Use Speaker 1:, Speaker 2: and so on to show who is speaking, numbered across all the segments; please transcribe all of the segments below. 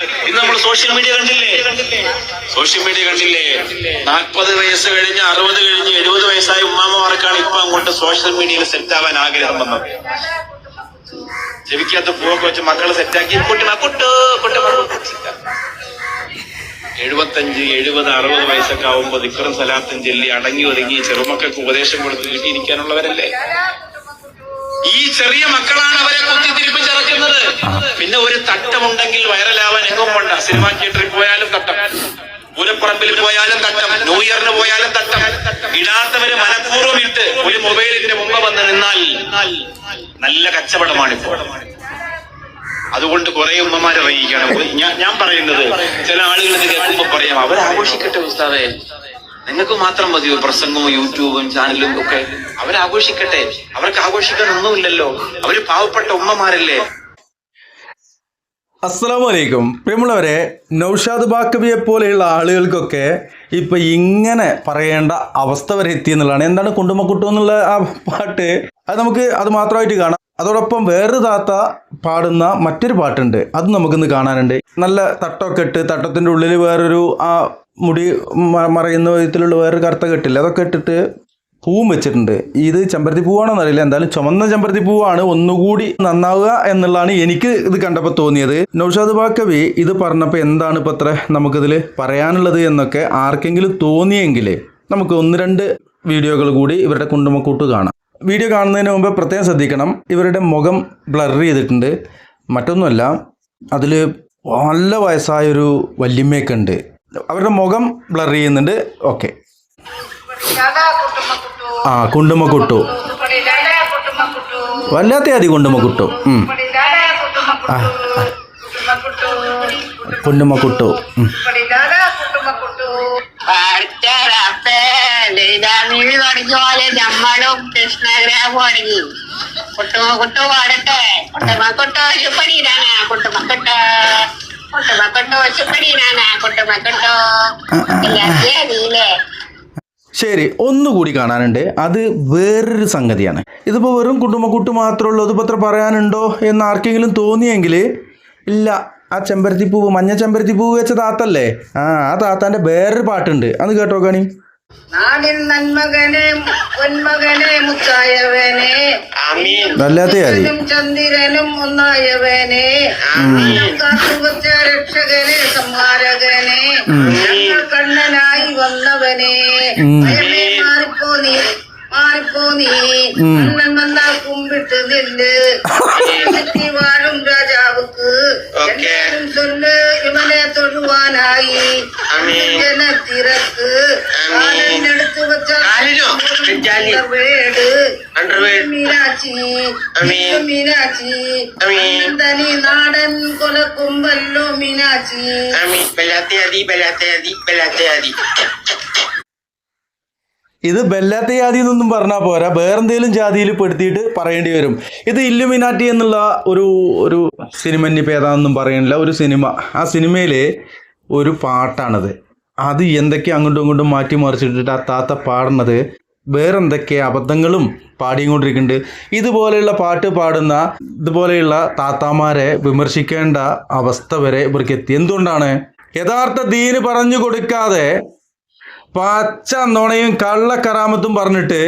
Speaker 1: ഇന്ന് നമ്മൾ social media കണ്ടില്ലേ? സോഷ്യൽ മീഡിയ കണ്ടില്ലേ? നാൽപ്പത് വയസ്സ് കഴിഞ്ഞ് അറുപത് കഴിഞ്ഞ് എഴുപത് വയസ്സായ ഉമ്മാമ്മമാർക്കാണ് ഇപ്പൊ അങ്ങോട്ട് സോഷ്യൽ മീഡിയയിൽ സെറ്റ് ആവാൻ ആഗ്രഹം വന്നത്. ചെവിക്കകത്ത് പൂവൊക്കെ വെച്ച് മക്കളെ സെറ്റാക്കി കുട്ടി കുട്ടു കുട്ടി എഴുപത്തഞ്ച് എഴുപത് അറുപത് വയസ്സൊക്കെ ആവുമ്പോ ഇക്രം സലാത്തും ചെല്ലി അടങ്ങി ഒതുങ്ങി ചെറുമക്കൾക്ക് ഉപദേശം കൊടുത്ത് കിട്ടിയിരിക്കാനുള്ളവരല്ലേ ഈ ചെറിയ മക്കളാണ് അവരെ ഒരു തട്ടമുണ്ടെങ്കിൽ വൈറലാവാൻ എങ്ങും വേണ്ട സിനിമാ തിയേറ്ററിൽ പോയാലും തട്ടം. പൂരപ്പറമ്പിൽ പോയാലും തട്ടം. ന്യൂ ഇയറിന് പോയാലും തട്ടം. ഇടാത്തവര് മനഃപൂർവം ഇട്ട് ഒരു മൊബൈലിന്റെ മുമ്പ് വന്ന് നിന്നാൽ നല്ല കച്ചവടമാണിപ്പോ. അതുകൊണ്ട് കുറെ ഉമ്മമാരെ അറിയിക്കുകയാണ് ഞാൻ പറയുന്നത് ചില ആളുകൾ ഇത് കേൾക്കുമ്പോ പറയാം അവർ ആഘോഷിക്കട്ടെ ഉസ്താദേ. നിങ്ങൾക്ക് മാത്രം മതിയോ പ്രസംഗവും യൂട്യൂബും ചാനലും ഒക്കെ. അവരാഘോഷിക്കട്ടെ അവർക്ക് ആഘോഷിക്കാൻ ഒന്നുമില്ലല്ലോ. അവർ പാവപ്പെട്ട ഉമ്മമാരല്ലേ?
Speaker 2: അസ്സലാമു വലൈക്കും പ്രിയമുള്ളവരെ നൌഷാദ് ബാക്കബിയെ പോലെയുള്ള ആളുകൾക്കൊക്കെ ഇപ്പൊ ഇങ്ങനെ പറയേണ്ട അവസ്ഥ വരെ എത്തി എന്നുള്ളതാണ്. എന്താണ് കുണ്ടുമക്കുട്ടു എന്നുള്ള ആ പാട്ട്? അത് നമുക്ക് അത് മാത്രമായിട്ട് കാണാം. അതോടൊപ്പം വേറൊരു താത്ത പാടുന്ന മറ്റൊരു പാട്ടുണ്ട്. അത് നമുക്കിന്ന് കാണാനുണ്ട്. നല്ല തട്ടമൊക്കെ ഇട്ട് തട്ടത്തിന്റെ ഉള്ളിൽ വേറൊരു ആ മുടി മറയുന്ന വിധത്തിലുള്ള വേറൊരു കറുത്ത കെട്ടില്ല? അതൊക്കെ ഇട്ടിട്ട് പൂവും വെച്ചിട്ടുണ്ട്. ഇത് ചെമ്പരത്തി പൂവാണോന്ന് അറിയില്ല എന്തായാലും ചുമന്ന ചെമ്പരത്തി പൂവാണ് ഒന്നുകൂടി നന്നാവുക എന്നുള്ളതാണ് എനിക്ക് ഇത് കണ്ടപ്പോൾ തോന്നിയത്. നൗഷാദ് ബാക്കവി ഇത് പറഞ്ഞപ്പോൾ എന്താണ് ഇപ്പോൾ അത്ര നമുക്കിതിൽ പറയാനുള്ളത് എന്നൊക്കെ ആർക്കെങ്കിലും തോന്നിയെങ്കിൽ നമുക്ക് ഒന്ന് രണ്ട് വീഡിയോകൾ കൂടി ഇവരുടെ കുണ്ടുമക്കൂട്ട് കാണാം. വീഡിയോ കാണുന്നതിന് മുമ്പ് പ്രത്യേകം ശ്രദ്ധിക്കണം. ഇവരുടെ മുഖം ബ്ലർ ചെയ്തിട്ടുണ്ട്. മറ്റൊന്നുമല്ല അതിൽ നല്ല വയസ്സായൊരു വല്യമ്മയൊക്കെ ഉണ്ട്. അവരുടെ മുഖം ബ്ലർ ചെയ്യുന്നുണ്ട്. ഓക്കെ ആ കുണ്ടുമക്കുട്ടു വല്ലാത്ത അതി
Speaker 3: കൃഷ്ണഗ്രഹം കുട്ടുമ കുട്ടു. കുട്ടുമ കുട്ടോ നീലേ
Speaker 2: ശരി ഒന്നുകൂടി കാണാനുണ്ട്. അത് വേറൊരു സംഗതിയാണ്. ഇതിപ്പോൾ വെറും കുടുംബക്കൂട്ട് മാത്രമേ ഉള്ളൂ ഇതിപ്പോൾ അത്ര പറയാനുണ്ടോ എന്ന് ആർക്കെങ്കിലും തോന്നിയെങ്കിൽ ഇല്ല ആ ചെമ്പരത്തിപ്പൂവ് മഞ്ഞ ചെമ്പരത്തിപ്പൂവ് വെച്ച താത്തല്ലേ? ആ ആ താത്താന്റെ വേറൊരു പാട്ടുണ്ട്. അത് കേട്ടോ കാണി
Speaker 3: നാടിൻ നന്മകനെ പൊന്മകനെ മുത്തായവനെ.
Speaker 2: വല്ലാത്ത ആതി
Speaker 3: ചന്ദ്രനും ചന്ദ്രനും ഒന്നായവനെ. കാത്തുവച്ച രക്ഷകനെ സംഹാരകനെ. ഞങ്ങൾ കണ്ണനായി വന്നവനെ ഭയമേ മാറിപ്പോ നീ മാറിപ്പോ നീ കണ്ണൻ വന്നാ കുമ്പിട്ട് നില്ല് ശക്തി വാഴും രാജാവുക്ക് എല്ലാരും ചൊല്ല് ഇവനെ തൊഴുവാനായി ജനത്തിരക്ക് കാലനെടുത്ത് വെച്ച വേട് മീനാച്ചി മീനാച്ചി തനി നാടൻ കൊലക്കുമ്പല്ലോ മീനാച്ചി
Speaker 2: ഇത് ബെല്ലാത്ത ജാതി എന്നൊന്നും പറഞ്ഞാൽ പോരാ. വേറെന്തേലും ജാതിയിൽ പെടുത്തിയിട്ട് പറയേണ്ടി വരും. ഇത് ഇല്ലുമിനാറ്റി എന്നുള്ള ഒരു ഒരു സിനിമ ഇനിയിപ്പോൾ ഏതാണെന്നും പറയണില്ല ഒരു സിനിമ. ആ സിനിമയിലെ ഒരു പാട്ടാണത്. അത് എന്തൊക്കെ അങ്ങോട്ടും ഇങ്ങോട്ടും മാറ്റി മറിച്ചിട്ടിട്ട് ആ താത്ത പാടുന്നത് വേറെന്തൊക്കെ അബദ്ധങ്ങളും പാടിക്കൊണ്ടിരിക്കുന്നുണ്ട്. ഇതുപോലെയുള്ള പാട്ട് പാടുന്ന ഇതുപോലെയുള്ള താത്താമാരെ വിമർശിക്കേണ്ട അവസ്ഥ വരെ ഇവർക്ക് എത്തി. എന്തുകൊണ്ടാണ്? യഥാർത്ഥ ദീന് പറഞ്ഞു കൊടുക്കാതെ പച്ച നുണയും കള്ളക്കറാമത്തും പറഞ്ഞിട്ട്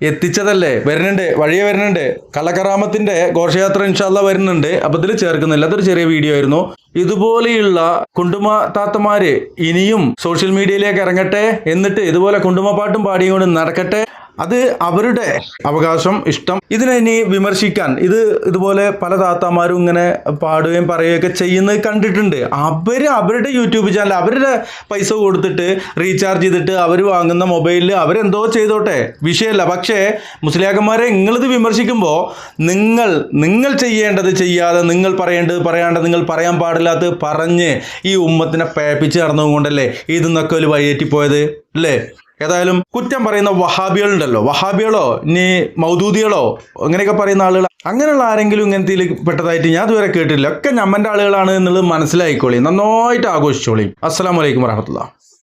Speaker 2: എത്തിച്ചതല്ലേ? വരുന്നുണ്ട്. വഴിയെ വരുന്നുണ്ട്. കള്ളക്കറാമത്തിന്റെ ഘോഷയാത്ര ഇൻഷാല്ല വരുന്നുണ്ട്. അപ്പൊ ഇതിൽ ചേർക്കുന്നില്ല. അതൊരു ചെറിയ വീഡിയോ ആയിരുന്നു. ഇതുപോലെയുള്ള കുണ്ടുമ താത്തമാര് ഇനിയും സോഷ്യൽ മീഡിയയിലേക്ക് ഇറങ്ങട്ടെ എന്നിട്ട് ഇതുപോലെ കുണ്ടുമ പാട്ടും പാടിയും കൊണ്ട് നടക്കട്ടെ. അത് അവരുടെ അവകാശം ഇഷ്ടം. ഇതിനെ ഇനി വിമർശിക്കാൻ ഇത് ഇതുപോലെ പല താത്താമാരും ഇങ്ങനെ പാടുകയും പറയുകയൊക്കെ ചെയ്യുന്നത് കണ്ടിട്ടുണ്ട്. അവർ അവരുടെ യൂട്യൂബ് ചാനൽ അവരുടെ പൈസ കൊടുത്തിട്ട് റീചാർജ് ചെയ്തിട്ട് അവർ വാങ്ങുന്ന മൊബൈലിൽ അവരെന്തോ ചെയ്തോട്ടെ. വിഷയമല്ല. പക്ഷേ മുസ്ലിയാക്കന്മാരെ നിങ്ങളിത് വിമർശിക്കുമ്പോൾ നിങ്ങൾ നിങ്ങൾ ചെയ്യേണ്ടത് ചെയ്യാതെ നിങ്ങൾ പറയേണ്ടത് പറയാണ്ടത് നിങ്ങൾ പറയാൻ പാടില്ലാത്തത് പറഞ്ഞ് ഈ ഉമ്മത്തിനെ പേപ്പിച്ച് നടന്നതുകൊണ്ടല്ലേ നിന്നൊക്കെ ഒരു വഴിയേറ്റിപ്പോയത്? അല്ലേ? ഏതായാലും കുറ്റം പറയുന്ന വഹാബികളുണ്ടല്ലോ. വഹാബികളോ ഇനി മൗദൂദികളോ അങ്ങനെയൊക്കെ പറയുന്ന ആളുകൾ അങ്ങനെയുള്ള ആരെങ്കിലും ഇങ്ങനത്തെ പെട്ടതായിട്ട് ഞാൻ ഇതുവരെ കേട്ടിട്ടില്ല. ഒക്കെ ഞമ്മന്റെ ആളുകളാണ് എന്നുള്ളത് മനസ്സിലായിക്കോളി. നന്നായിട്ട് ആഘോഷിച്ചോളി. അസ്സാം വലൈക്കും വരഹമുല്ല